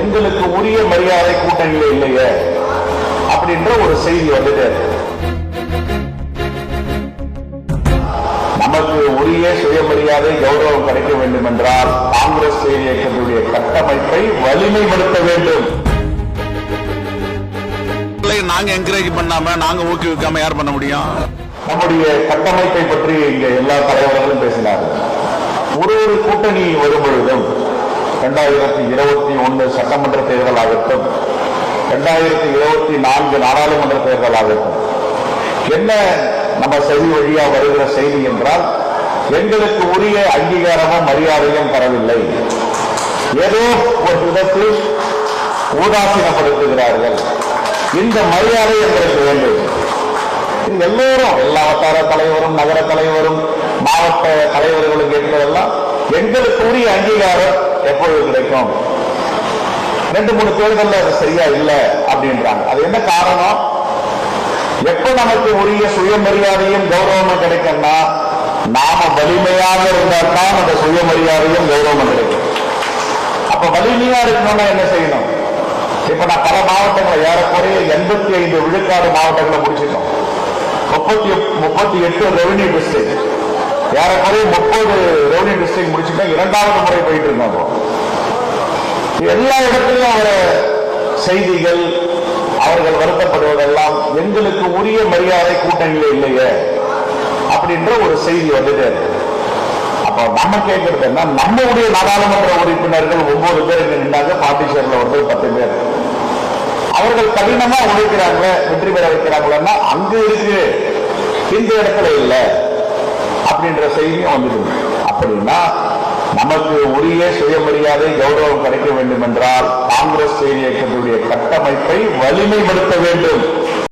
எங்களுக்கு உரிய மரியாதை கூட்டணியில இல்லையே? அப்படின்ற ஒரு செய்தி வந்துட்டு நமக்கு உரிய சுயமரியாதை கௌரவம் கிடைக்க வேண்டும் என்றால் காங்கிரஸ் இயக்கத்துடைய கட்டமைப்பை வலிமைப்படுத்த வேண்டும். நாங்க என்கரேஜ் பண்ணாம நாங்க ஊக்குவிக்காம யார் பண்ண முடியும்? நம்முடைய கட்டமைப்பை பற்றி இங்க எல்லா தலைவர்களும் பேசினார்கள். ஒரு ஒரு கூட்டணி வரும் பொழுதும் இரண்டாயிரத்தி இருபத்தி ஒன்று சட்டமன்ற தேர்தல் ஆகட்டும் இரண்டாயிரத்தி இருபத்தி நான்கு நாடாளுமன்ற தேர்தல் ஆகட்டும் என்ன நம்ம செய்தி வழியா வருகிற செய்தி என்றால் எங்களுக்கு உரிய அங்கீகாரமும் மரியாதையும் பரவில்லை ஏதோ ஒரு விதத்தில் ஊதாசீனப்படுத்துகிறார்கள் இந்த மரியாதை எங்களுக்கு வேண்டும். எல்லோரும் எல்லா வட்டார தலைவரும் நகர தலைவரும் மாவட்ட தலைவர்களும் கேட்கிறதெல்லாம் எங்களுக்கு உரிய அங்கீகாரம் எப்பொழுது கிடைக்கும்? ரெண்டு மூணு தேர்தல்ல அது சரியா இல்லை அப்படின்றாங்க. அது என்ன காரணம்? எப்ப நமக்கு உரிய சுயமரியாதையும் கௌரவமும் கிடைக்கும்னா நாம வலிமையாக இருந்தால் தான் அந்த சுயமரியாதையும் கௌரவமும் கிடைக்கும். அப்ப வலிமையா இருக்கணும்னா என்ன செய்யணும்? இப்ப நான் பல மாவட்டங்களை ஏறக்குறைய எண்பத்தி ஐந்து விழுக்காடு மாவட்டங்களை முடிச்சிட்டோம். முப்பத்தி முப்பத்தி எட்டு ரெவன்யூ டிஸ்ட்ரிக்ட் ஏறக்குறைய முப்பது ரெவன்யூ டிஸ்ட்ரிக்ட் முடிச்சுட்டோம் இரண்டாவது முறை போயிட்டு இருக்கோம் எல்லா இடத்துலையும் வர செய்திகள் அவர்கள் வருத்தப்படுவதெல்லாம் எங்களுக்கு உரிய மரியாதை கூட்டங்களே இல்லையே அப்படின்ற ஒரு செய்தி வந்துட்டே இருக்கு. அப்ப நம்ம கேட்கறது என்ன? நம்முடைய நாடாளுமன்ற உறுப்பினர்கள் ஒன்பது பேர் நின்றாங்க பாண்டிச்சேரியில் ஒருத்தர் பத்து பேர். அவர்கள் கடினமா உழைக்கிறாங்க வெற்றி பெற வைக்கிறாங்களா அங்கு இருக்கு. இந்த இடத்துல இல்லை. என்ற செய்தியும் வந்துடும் அப்படின்னா நமக்கு உரிய சுயமரியாதை கௌரவம் கிடைக்க வேண்டும் என்றால் காங்கிரஸ் செய்தி இயக்கத்துடைய கட்டமைப்பை வலிமைப்படுத்த வேண்டும்.